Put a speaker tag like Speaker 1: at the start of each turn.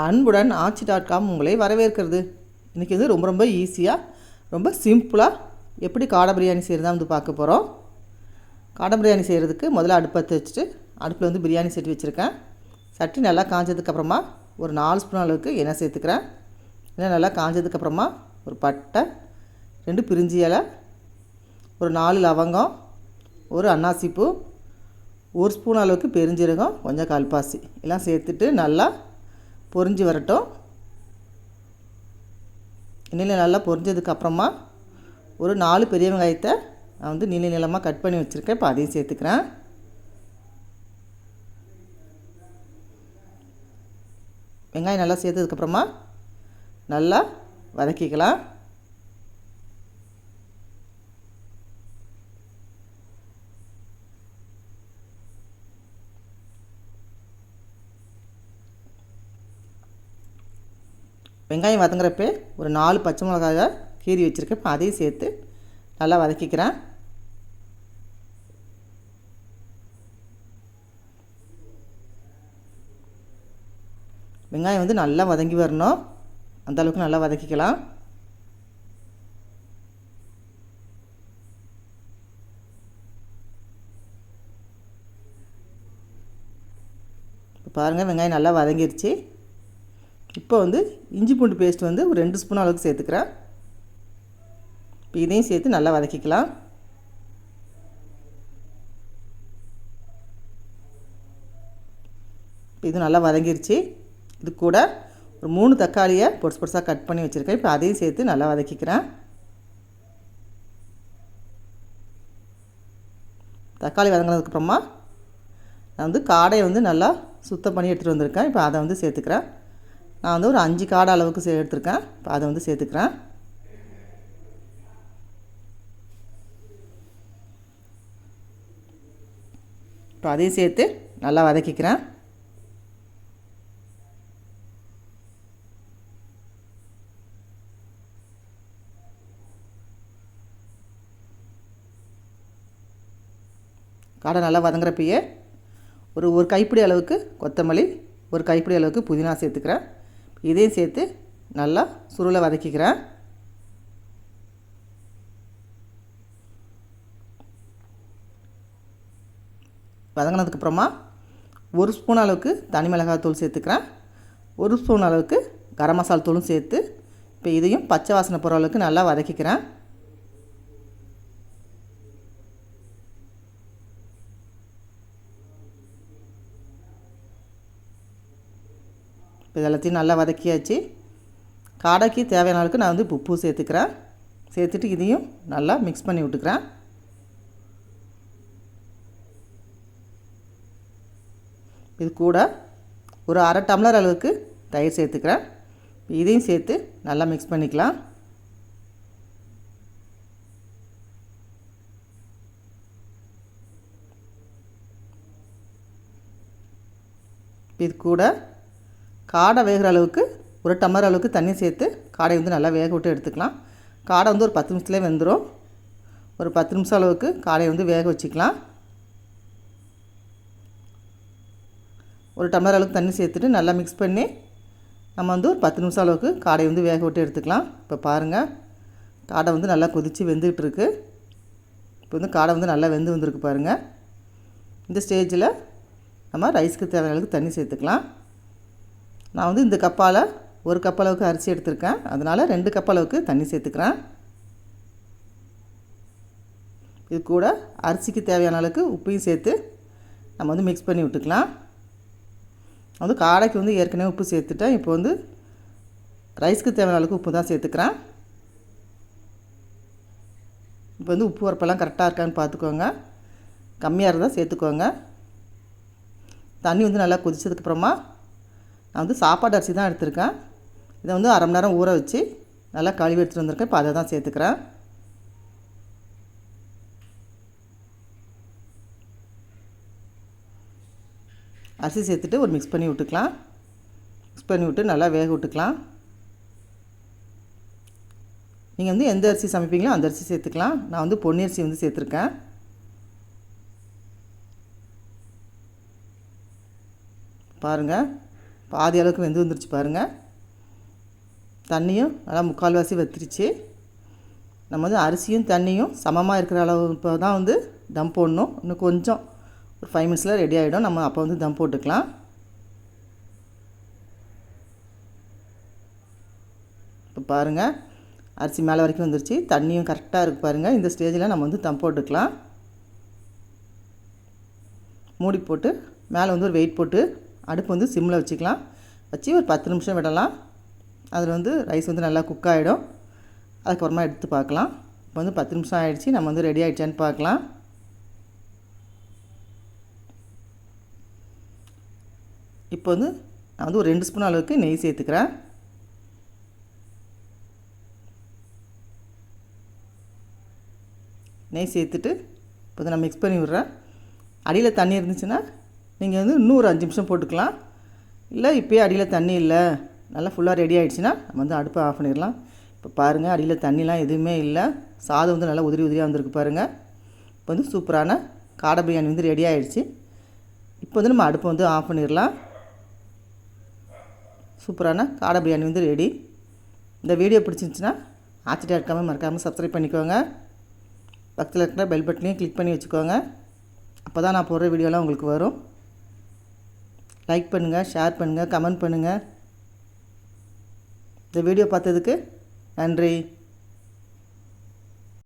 Speaker 1: அன்புடன் ஆச்சி dot com உங்களை வரவேற்கிறது. இன்றைக்கி வந்து ரொம்ப ரொம்ப ஈஸியாக ரொம்ப சிம்பிளாக எப்படி காடை பிரியாணி செய்கிறதா வந்து பார்க்க போகிறோம் காடை பிரியாணி செய்கிறதுக்கு முதல்ல அடுப்பை வச்சுட்டு அடுப்பில் வந்து பிரியாணி சட்டி வச்சுருக்கேன். சட்டி நல்லா காஞ்சதுக்கப்புறமா ஒரு நாலு ஸ்பூன் அளவுக்கு எண்ணெய் சேர்த்துக்கிறேன். எண்ணெய் நல்லா காஞ்சதுக்கப்புறமா ஒரு பட்டை ரெண்டு பிரிஞ்சி இலை ஒரு நாலு லவங்கம் ஒரு அன்னாசிப்பூ ஒரு ஸ்பூன் அளவுக்கு பெருஞ்சீரகம் கொஞ்சம் கல்பாசி. எல்லாம் சேர்த்துட்டு நல்லா பொரிஞ்சு வரட்டும். எண்ணெயில் நல்லா பொரிஞ்சதுக்கப்புறமா ஒரு நாலு பெரிய வெங்காயத்தை நான் வந்து நீள நீளமாக கட் பண்ணி வச்சுருக்கேன். இப்போ அதையும் சேர்த்துக்கிறேன். வெங்காயம் நல்லா சேர்த்ததுக்கப்புறமா நல்லா வதக்கிக்கலாம். வெங்காயம் வதங்குறப்பே ஒரு நாலு பச்சை மிளகாயை கீறி வச்சுருக்கேன். இப்போ அதையும் சேர்த்து நல்லா வதக்கிக்கிறேன். வெங்காயம் வந்து நல்லா வதங்கி வரணும். அந்த அளவுக்கு நல்லா வதக்கிக்கலாம். இப்போ பாருங்கள் வெங்காயம் நல்லா வதங்கிருச்சு. இப்போ வந்து இஞ்சி பூண்டு பேஸ்ட் வந்து ஒரு ரெண்டு ஸ்பூன் அளவுக்கு சேர்த்துக்கிறேன். இப்போ இதையும் சேர்த்து நல்லா வதக்கிக்கலாம். இப்போ இது நல்லா வதங்கிருச்சு. இது கூட ஒரு மூணு தக்காளியை பொடிசு பொடிசாக கட் பண்ணி வச்சுருக்கேன். இப்போ அதையும் சேர்த்து நல்லா வதக்கிக்கிறேன். தக்காளி வதங்கினதுக்கப்புறமா நான் வந்து காடையை வந்து நல்லா சுத்தம் பண்ணி எடுத்துகிட்டு வந்திருக்கேன். இப்போ அதை வந்து சேர்த்துக்கிறேன். நான் வந்து ஒரு அஞ்சு காடை அளவுக்கு சே எடுத்திருக்கேன். இப்போ அதை வந்து சேர்த்துக்கிறேன். இப்போ அதையும் சேர்த்து நல்லா வதக்கிக்கிறேன். காடை நல்லா வதங்குறப்பயே ஒரு ஒரு கைப்பிடி அளவுக்கு கொத்தமல்லி ஒரு கைப்பிடி அளவுக்கு புதினா சேர்த்துக்கிறேன். இதையும் சேர்த்து நல்லா சுருளை வதக்கிக்கிறேன். வதங்கினதுக்கப்புறமா ஒரு ஸ்பூன் அளவுக்கு தனி மிளகாய் தூள் சேர்த்துக்கிறேன். ஒரு ஸ்பூன் அளவுக்கு கரம் மசாலா தூளும் சேர்த்து இப்போ இதையும் பச்சை வாசனை போகிற அளவுக்கு நல்லா வதக்கிக்கிறேன். இப்போ இதெல்லாத்தையும் நல்லா வதக்கியாச்சு. காடைக்கு தேவையான அளவுக்கு நான் வந்து உப்பு சேர்த்துக்கிறேன். சேர்த்துட்டு இதையும் நல்லா மிக்ஸ் பண்ணி விட்டுக்கிறேன். இது கூட ஒரு அரை டம்ளர் அளவுக்கு தயிர் சேர்த்துக்கிறேன். இதையும் சேர்த்து நல்லா மிக்ஸ் பண்ணிக்கலாம். இது கூட காடை வேகிற அளவுக்கு ஒரு டம்ளர் அளவுக்கு தண்ணி சேர்த்து காடை வந்து நல்லா வேக விட்டு எடுத்துக்கலாம். காடை வந்து ஒரு பத்து நிமிஷத்துலேயே வெந்துடும் ஒரு பத்து நிமிஷம் அளவுக்கு காடையை வந்து வேக வச்சுக்கலாம். ஒரு டம்ளர் அளவுக்கு தண்ணி சேர்த்துட்டு நல்லா மிக்ஸ் பண்ணி நம்ம வந்து ஒரு பத்து நிமிஷம் அளவுக்கு காடையை வந்து வேக விட்டு எடுத்துக்கலாம். இப்போ பாருங்கள் காடை வந்து நல்லா கொதித்து வெந்துக்கிட்டு இருக்கு. இப்போ வந்து காடை வந்து நல்லா வெந்து வந்திருக்கு பாருங்கள் இந்த ஸ்டேஜில் நம்ம ரைஸ்க்கு தேவையான அளவுக்கு தண்ணி சேர்த்துக்கலாம். நான் வந்து இந்த கப்பால் ஒரு கப் அளவுக்கு அரிசி எடுத்திருக்கேன். அதனால் ரெண்டு கப் அளவுக்கு தண்ணி சேர்த்துக்கிறேன். இது கூட அரிசிக்கு தேவையான அளவுக்கு உப்பையும் சேர்த்து நம்ம வந்து மிக்ஸ் பண்ணி விட்டுக்கலாம். வந்து காடைக்கு வந்து ஏற்கனவே உப்பு சேர்த்துட்டேன். இப்போ வந்து ரைஸ்க்கு தேவையான அளவுக்கு உப்பு தான் சேர்த்துக்கிறேன். இப்போ வந்து உப்பு உரப்பெல்லாம் கரெக்டாக இருக்கான்னு பார்த்துக்கோங்க. கம்மியாக இருந்தால் சேர்த்துக்கோங்க. தண்ணி வந்து நல்லா கொதித்ததுக்கப்புறமா நான் வந்து சாப்பாடு அரிசி தான் எடுத்திருக்கேன். இதை வந்து அரை மணி நேரம் ஊற வச்சு நல்லா கழுவி எடுத்துகிட்டு வந்திருக்கேன். இப்போ அதை தான் சேர்த்துக்கிறேன். அரிசி சேர்த்துட்டு ஒரு மிக்ஸ் பண்ணி விட்டுக்கலாம். மிக்ஸ் பண்ணி விட்டு நல்லா வேக விட்டுக்கலாம். நீங்கள் வந்து எந்த அரிசி சமைப்பீங்களோ அந்த அரிசி சேர்த்துக்கலாம். நான் வந்து பொன்னி அரிசி வந்து சேர்த்துருக்கேன். பாருங்கள் பாதி அளவுக்கு வெந்து வந்துருச்சு பாருங்கள் தண்ணியும் நல்லா முக்கால்வாசி வத்திருச்சு. நம்ம வந்து அரிசியும் தண்ணியும் சமமாக இருக்கிற அளவு இப்போ தான் வந்து தம் போடணும். இன்னும் கொஞ்சம் ஒரு ஃபைவ் மினிட்ஸில் ரெடி ஆகிடும் நம்ம அப்போ வந்து தம் போட்டுக்கலாம். இப்போ பாருங்கள் அரிசி மேலே வரைக்கும் வந்துருச்சு. தண்ணியும் கரெக்டாக இருக்குது பாருங்கள் இந்த ஸ்டேஜில் நம்ம வந்து தம் போட்டுக்கலாம். மூடி போட்டு மேலே வந்து ஒரு வெயிட் போட்டு அடுப்பு வந்து சிம்மில் வச்சுக்கலாம். வச்சு ஒரு பத்து நிமிஷம் விடலாம். அதில் வந்து ரைஸ் வந்து நல்லா குக் ஆகிடும் அதுக்கப்புறமா எடுத்து பார்க்கலாம். இப்போ வந்து பத்து நிமிஷம் ஆகிடுச்சு நம்ம வந்து ரெடி ஆகிடுச்சான்னு பார்க்கலாம். இப்போ வந்து நான் வந்து ஒரு ரெண்டு ஸ்பூன் அளவுக்கு நெய் சேர்த்துக்கிறேன். நெய் சேர்த்துட்டு இப்போ வந்து நான் மிக்ஸ் பண்ணி விட்றேன். அடியில் தண்ணி இருந்துச்சுன்னா நீங்கள் வந்து இன்னும் ஒரு அஞ்சு நிமிஷம் போட்டுக்கலாம். இல்லை இப்போயே அடியில் தண்ணி இல்லை. நல்லா ஃபுல்லாக ரெடி ஆகிடுச்சுன்னா நம்ம வந்து அடுப்பை ஆஃப் பண்ணிடலாம். இப்போ பாருங்கள் அடியில் தண்ணிலாம் எதுவுமே இல்லை. சாதம் வந்து நல்லா உதிரி உதிரியாக வந்திருக்கு பாருங்கள் இப்போ வந்து சூப்பரான காடை பிரியாணி வந்து ரெடி ஆகிடுச்சு இப்போ வந்து நம்ம அடுப்பை வந்து ஆஃப் பண்ணிடலாம். சூப்பரான காடை பிரியாணி வந்து ரெடி இந்த வீடியோ பிடிச்சிருந்துச்சின்னா ஆச்சரியம் இருக்காமல் மறக்காமல் சப்ஸ்கிரைப் பண்ணிக்கோங்க. பக்கத்தில் இருக்கிற பெல் பட்டனையும் கிளிக் பண்ணி வச்சுக்கோங்க. அப்போ தான் நான் போடுற வீடியோலாம் உங்களுக்கு வரும். லைக் பண்ணுங்கள் ஷேர் பண்ணுங்கள் கமெண்ட் பண்ணுங்கள் இந்த வீடியோ பார்த்ததுக்கு நன்றி.